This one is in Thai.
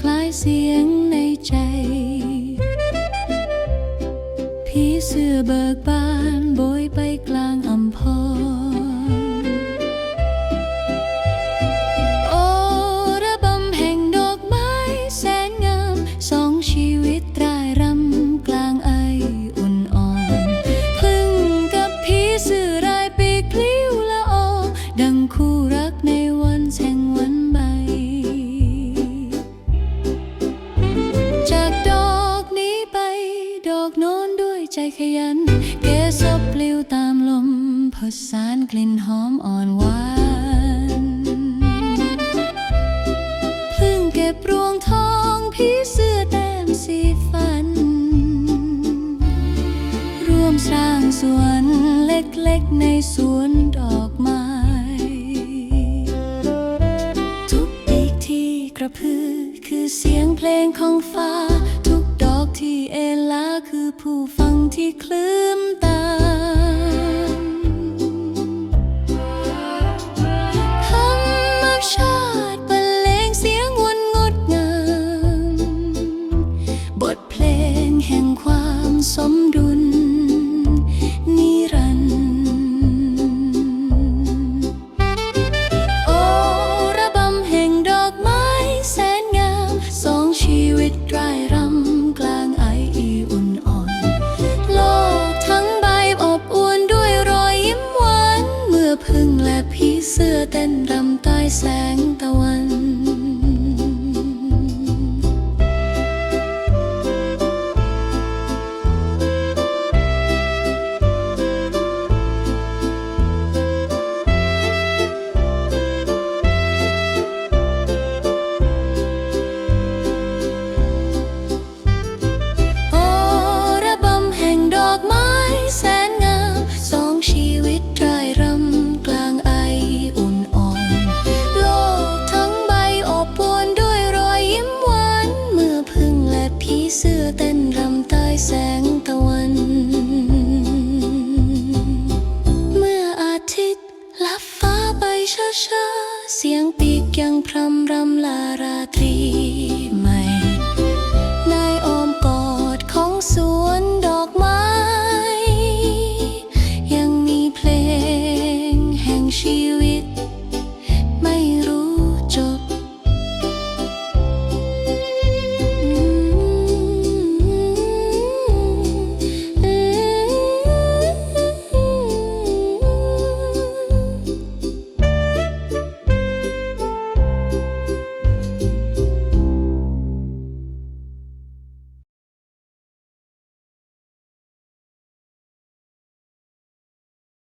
คล้ายเสียงในใจ ผีเสื้อเบิกบานโบยไปกลางอำพรโอระบำแห่งดอกไม้แสนงามสองชีวิตรายรำกลางไออุ่นอ่อนพึ่งกับผีเสื้อรายปีกพลิ้วละออดังคู่รัก ขยัน เกสบปลิวตามลมผสานกลิ่นหอมอ่อนหวานพิ่งเก็บรวงทองผีเสื้อแต้มสีฟัน ร่วมสร้างสวนเล็กๆในสวนดอกไม้ ทุกปีกที่กระพือคือเสียงเพลงของฟ้า ที่เอลาคือผู้ฟังที่คลื่มตาธรรมชาติบรรลงเสียงวนงดงามบทเพลงแห่งความสมดุลนิรันดร์โอระบำแห่งดอกไม้แสนงามสองชีวิตรายร สื้อเต้นรำใต้แสง ช้าเสียงปีกยังพรำรำลารา